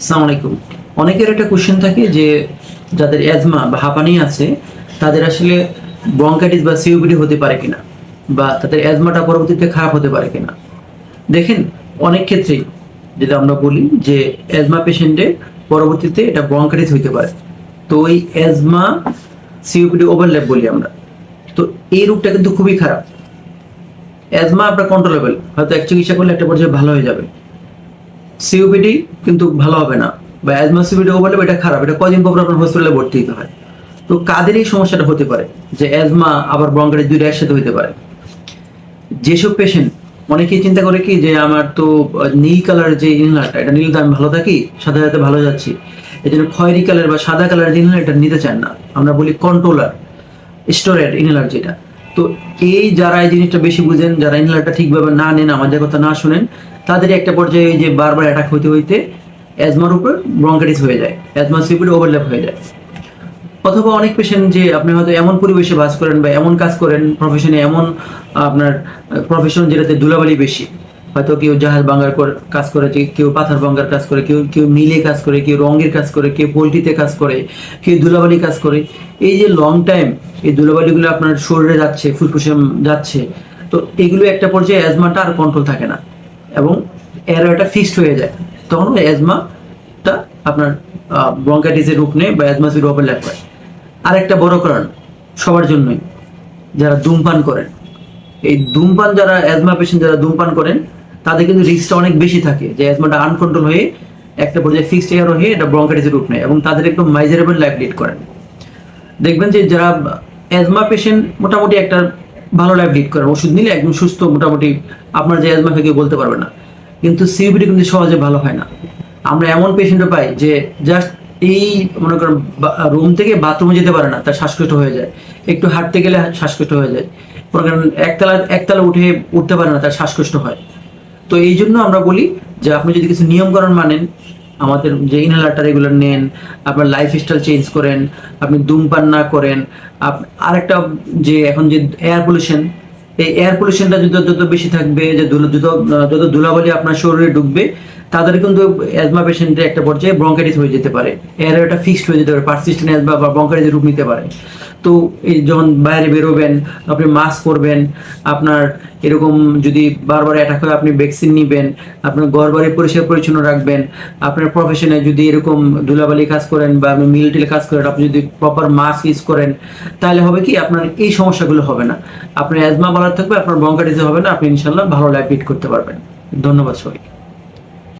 আলাইকুম। অনেকের একটা কোশ্চেন থাকে যে, যাদের অ্যাজমা বা হাঁপানি আছে, তাদের আসলে ব্রঙ্কাইটিস বা সিওপিডি হতে পারে কিনা? বা তাদের অ্যাজমাটা পরবর্তীতে খারাপ হতে পারে কিনা? দেখেন, অনেক ক্ষেত্রেই যেটা আমরা বলি যে অ্যাজমা পেশেন্টের পরবর্তীতে এটা ব্রঙ্কাইটিস হতে পারে। তো ওই অ্যাজমা সিওপিডি ওভারল্যাপ বলি আমরা। তো এই রোগটা কিন্তু খুবই খারাপ। অ্যাজমা আপনার কন্ট্রোলেবল হয়তো এক চিকিৎসা করলে একটা পর্যায়ে ভালো হয়ে যাবে। সিওপিডি কিন্তু ভালো হবে না, বা অ্যাজমা সিওপিডি বলে এটা খারাপ, এটা কদিন পর আপনার হসপিটালে ভর্তি হতে হয়। তো কাদের এই সমস্যাটা হতে পারে? যে অ্যাজমা আবার ব্রঙ্কাইটিস দুইটা একসাথে হতে পারে। যেসব পেশেন্ট অনেকেই চিন্তা করে কি যে আমার তো নীল কালার যে ইনহালারটা এটা নিলে তো আমি ভালো থাকি, সাদা সাথে ভালো যাচ্ছি। এই জন্য খয়েরি কালার বা সাদা কালার যে ইনহালার এটা নিতে চান না। আমরা বলি কন্ট্রোলার স্টোরেড ইনহেলার যেটা। তো এই যারা এই জিনিসটা বেশি বুঝেন, যারা ইনহেলারটা ঠিকভাবে না নেন, আমাদের কথা না শুনেন, তাদের একটা পর্যায়ে যে বারবার অ্যাটাক হইতে হইতে অ্যাজমার উপর ব্রঙ্কাইটিস হয়ে যায় অ্যাজমা সিপিড ওভারল্যাপ হয়ে যায়। অথবা অনেক পেশেন্ট যে আপনি হয়তো এমন পরিবেশে বাস করেন বা এমন কাজ করেন প্রফেশনে এমন আপনার প্রফেশন যেটাতে ধুলাবালি বেশি। হয়তো কেউ জাহাজ ভাঙ্গার কাজ করে কেউ পাথর ভাঙ্গার কাজ করে, কেউ কেউ মিলে কাজ করে, কেউ রঙের কাজ করে, কেউ পোলট্রিতে কাজ করে, কেউ ধুলাবালি কাজ করে। এই যে লং টাইম এই ধুলাবালিগুলো আপনার শরীরে যাচ্ছে ফুসফুসে যাচ্ছে, তো এগুলো একটা পর্যায়ে অ্যাজমাটা আর কন্ট্রোল থাকে না এবং এর একটা ফিক্সড হয়ে যায়। তখন অ্যাজমাটা আপনার ব্রঙ্কাইটিসের রূপ নেয় বা অ্যাজমা সিড ওভারল্যাপ হয়। আরেকটা বড় কারণ সবার জন্যই, যারা ধূমপান করেন, এই ধূমপান যারা অ্যাজমা পেশেন্ট যারা ধূমপান করেন তাদের কিন্তু রিস্কটা অনেক বেশি থাকে যে অ্যাজমাটা আনকন্ট্রোল হয়ে একটা পর্যায়ে ফিক্সড এয়ার হয়ে এটা ব্রঙ্কাইটিসের রূপ নেয় এবং তাদের একদম মাইজারেবল লাইফ লিড করেন দেখবেন যে যারা অ্যাজমা পেশেন্ট মোটামুটি একটা ভালো লাইফ লিড করেন ওষুধ নিলে একদম সুস্থ মোটামুটি আপনার যে অ্যাজমা কেউ বলতে পারবে না। কিন্তু সিবিডি কিন্তু সহজে ভালো হয় না। আমরা এমন পেশেন্টও পাই যে জাস্ট এই মনে করেন রুম থেকে বাথরুমে যেতে পারে না, তার শ্বাসকষ্ট হয়ে যায়। একটু হাঁটতে গেলে শ্বাসকষ্ট হয়ে যায়। মনে করেন একতলা একতলা উঠে উঠতে পারে না, তার শ্বাসকষ্ট হয়। তো এই জন্য আমরা বলি যে আপনি যদি কিছু নিয়মকরণ মানেন, আমাদের যে ইনহেলারটা রেগুলার নেন, আপনার লাইফ স্টাইল চেঞ্জ করেন, আপনি ধূমপান না করেন আরেকটা যে এখন যে এয়ার পলিউশন এই এয়ার পলিউশনটা যত যত বেশি থাকবে, যে যত যত ধুলাবালি আপনার শরীরে ঢুকবে, তাদের কিন্তু অ্যাজমা পেশেন্টের একটা পর্যায়ে ব্রঙ্কাইটিস হয়ে যেতে পারে। এয়ার একটা ফিক্সড হয়ে যেতে পারে পারসিস্টেন্ট অ্যাজমা বা ব্রঙ্কাইটিসের রূপ নিতে পারে। তো যখন বাইরে বেরোবেন, আপনি মাস্ক পরবেন, আপনার এরকম যদি বারবার অ্যাটাক হয়, আপনি ভ্যাকসিন নিবেন, আপনার ঘর বাড়ি পরিষ্কার পরিচ্ছন্ন রাখবেন, আপনার প্রফেশনে যদি এরকম ধুলাবালি কাজ করেন বা আপনি মিলিটারি কাজ করেন, আপনি যদি প্রপার মাস্ক ইউজ করেন, তাহলে হবে কি আপনার এই সমস্যাগুলো হবে না। আপনার অ্যাজমা বলার থাকবে, আপনার ব্রঙ্কাইটিস হবে না, আপনি ইনশাল্লাহ ভালো লাইফ লিড করতে পারবেন। ধন্যবাদ সবাইকে।